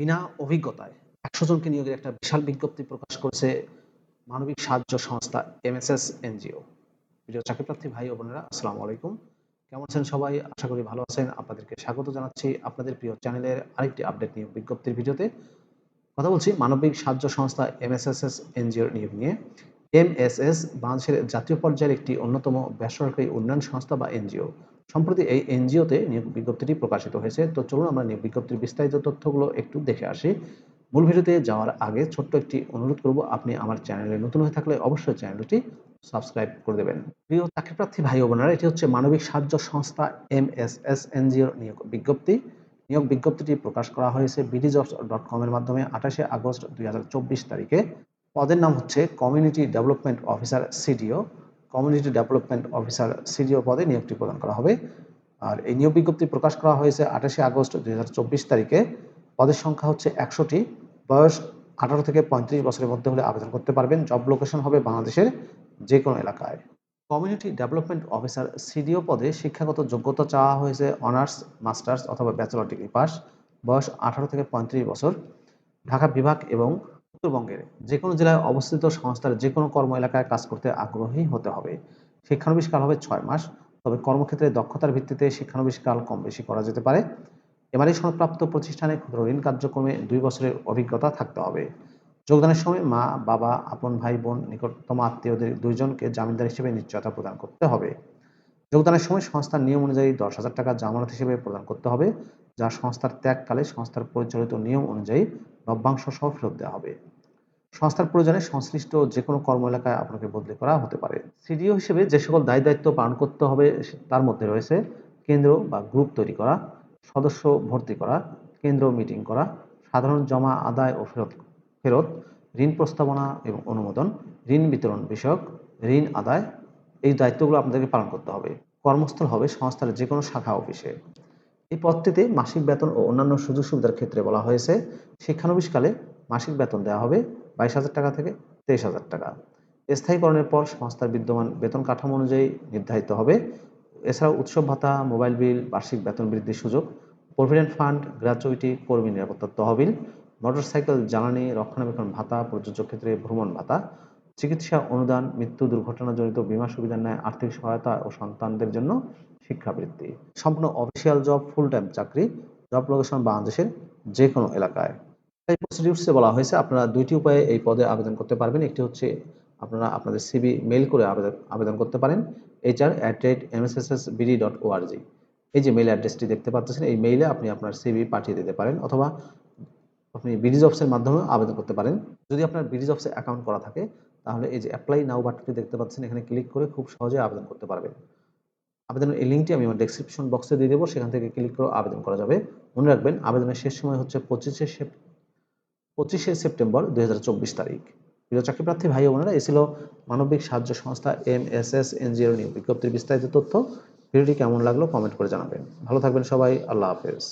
বিনা অভিজ্ঞতায় একশো জনকে নিয়োগের একটা বিশাল বিজ্ঞপ্তি প্রকাশ করেছে মানবিক সাহায্য সংস্থা এমএসএস এনজিও। প্রিয় চাকরিপ্রার্থী ভাই ও বোনেরা, আসসালামু আলাইকুম। কেমন আছেন সবাই? আশা করি ভালো আছেন। আপনাদেরকে স্বাগত জানাচ্ছি আপনাদের প্রিয় চ্যানেলের আরেকটি আপডেট নিয়োগ বিজ্ঞপ্তির ভিডিওতে। কথা বলছি মানবিক সাহায্য সংস্থা এমএসএসএস এনজিওর নিয়োগ নিয়ে। এমএসএস বাংলাদেশের জাতীয় পর্যায়ের একটি অন্যতম বেসরকারি উন্নয়ন সংস্থা বা এনজিও। সম্প্রতি এই এনজিওতে নিয়োগ বিজ্ঞপ্তিটি প্রকাশিত হয়েছে। তো চলুন আমরা নিয়োগ বিজ্ঞপ্তির বিস্তারিত তথ্যগুলো একটু দেখে আসি। মূল ভিডিওতে যাওয়ার আগে ছোট্ট একটি অনুরোধ করব, আপনি আমার চ্যানেলে নতুন হয়ে থাকলে অবশ্যই চ্যানেলটি সাবস্ক্রাইব করে দেবেন। প্রিয় চাকরিপ্রার্থী ভাই ও বোনেরা, এটি হচ্ছে মানবিক সাহায্য সংস্থা এম এস এস এনজিওর নিয়োগ বিজ্ঞপ্তি। নিয়োগ বিজ্ঞপ্তিটি প্রকাশ করা হয়েছে বিডিজবস ডট কমের মাধ্যমে আঠাশে আগস্ট দুই হাজার চব্বিশ তারিখে। পদের নাম হচ্ছে community development officer CDO. Community development officer CDO পদে নিয়োগটি প্রদান করা হবে। আর এই নিয়োগ বিজ্ঞপ্তি প্রকাশ করা হয়েছে আঠাশে আগস্ট দুই হাজার চব্বিশ তারিখে। পদের সংখ্যা হচ্ছে একশোটি বয়স আঠারো থেকে পঁয়ত্রিশ বছরের মধ্যে হলে আবেদন করতে পারবেন। জব লোকেশন হবে বাংলাদেশের যে কোনো এলাকায়। কমিউনিটি ডেভেলপমেন্ট অফিসার সিডিও পদে শিক্ষাগত যোগ্যতা চাওয়া হয়েছে অনার্স, মাস্টার্স অথবা ব্যাচেলর ডিগ্রি পাস। বয়স আঠারো থেকে পঁয়ত্রিশ বছর। ঢাকা বিভাগ এবং উত্তরবঙ্গের যে কোনো জেলায় অবস্থিত সংস্থার যে কোনো কর্ম এলাকায় কাজ করতে আগ্রহী হতে হবে। শিক্ষানবিষ্কাল হবে ছয় মাস, তবে কর্মক্ষেত্রে দক্ষতার ভিত্তিতে শিক্ষানবিষ্কাল কম বেশি করা যেতে পারে। এবারে সনদপ্রাপ্ত প্রতিষ্ঠানে ক্ষুদ্র ঋণ কার্যক্রমে দুই বছরের অভিজ্ঞতা থাকতে হবে। যোগদানের সময় মা, বাবা, আপন ভাই, বোন, নিকটতম আত্মীয়দের দুইজনকে জামিনদার হিসেবে নিশ্চয়তা প্রদান করতে হবে। যোগদানের সময় সংস্থার নিয়ম অনুযায়ী দশ হাজার টাকা জামানত হিসেবে প্রদান করতে হবে, যা সংস্থার ত্যাগকালে সংস্থার পরিচালিত নিয়ম অনুযায়ী নব্যাংশ সহ ফেরত দেওয়া হবে। সংস্থার প্রয়োজনে সংশ্লিষ্ট যে কোনো কর্ম এলাকায় আপনাকে বদলি করা হতে পারে। সিডিও হিসেবে যে সকল দায়ী দায়িত্ব পালন করতে হবে তার মধ্যে রয়েছে কেন্দ্র বা গ্রুপ তৈরি করা, সদস্য ভর্তি করা, কেন্দ্র মিটিং করা, সাধারণ জমা আদায় ও ফেরত ফেরত, ঋণ প্রস্তাবনা এবং অনুমোদন, ঋণ বিতরণ বিষয়ক, ঋণ আদায়, এই দায়িত্বগুলো আপনাদেরকে পালন করতে হবে। কর্মস্থল হবে সংস্থার যে কোনো শাখা অফিসে। এই পদটিতে মাসিক বেতন ও অন্যান্য সুযোগ সুবিধার ক্ষেত্রে বলা হয়েছে। শিক্ষানবিশকালে মাসিক বেতন দেওয়া হবে। বাইশ হাজার টাকা থেকে তেইশ হাজার টাকা। স্থায়ীকরণের পর সংস্থার বিদ্যমান বেতন কাঠামো অনুযায়ী নির্ধারিত হবে। এছাড়াও উৎসব ভাতা, মোবাইল বিল, বার্ষিক বেতন বৃদ্ধির সুযোগ, প্রভিডেন্ট ফান্ড গ্র্যাচুইটি কর্মী নিরাপত্তা তহবিল, মোটরসাইকেল, জ্বালানি, রক্ষণাবেক্ষণ ভাতা, প্রযোজ্য ক্ষেত্রে ভ্রমণ ভাতা, চিকিৎসা অনুদান, মৃত্যু দুর্ঘটনাজনিত বিমা সুবিধার ন্যায় আর্থিক সহায়তা ও সন্তানদের জন্য শিক্ষাবৃত্তি। সম্পূর্ণ অফিসিয়াল জব ফুল টাইম চাকরি জব লোকেশন বাংলাদেশের যে কোনো এলাকায়। এই প্রসিডিউরসে বলা হয়েছে, আপনারা দুইটি উপায়ে এই পদে আবেদন করতে পারবেন। একটি হচ্ছে আপনারা আপনাদের সিবি মেইল করে আবেদন আবেদন করতে পারেন। HR at rate MSSS BD dot ORG এই যে মেইল অ্যাড্রেসটি দেখতে পাচ্ছেন, এই মেইলে আপনি আপনার সিবি পাঠিয়ে দিতে পারেন অথবা আপনি বিডিজ অফিসের মাধ্যমেও আবেদন করতে পারেন। যদি আপনার বিডিজ অফিসে অ্যাকাউন্ট করা থাকে, তাহলে এই যে অ্যাপ্লাই নাও বাটনটি দেখতে পাচ্ছেন, এখানে ক্লিক করে খুব সহজে আবেদন করতে পারবেন। আবেদনের এই লিঙ্কটি আমি আমার ডেসক্রিপশন বক্সে দিয়ে দেবো, সেখান থেকে ক্লিক করে আবেদন করা যাবে। মনে রাখবেন, আবেদনের শেষ সময় হচ্ছে পঁচিশে পঁচিশে সেপ্টেম্বর দুই হাজার চব্বিশ তারিখ। প্রিয় চাকরি প্রার্থী, ভাই বোনেরা, এ ছিল মানবিক সাহায্য সংস্থা এম এস এস এনজিও নিয়োগ বিজ্ঞপ্তির বিস্তারিত তথ্য। ভিডিওটি কেমন লাগল কমেন্ট করে জানাবেন। ভালো থাকবেন সবাই, আল্লাহ হাফেজ।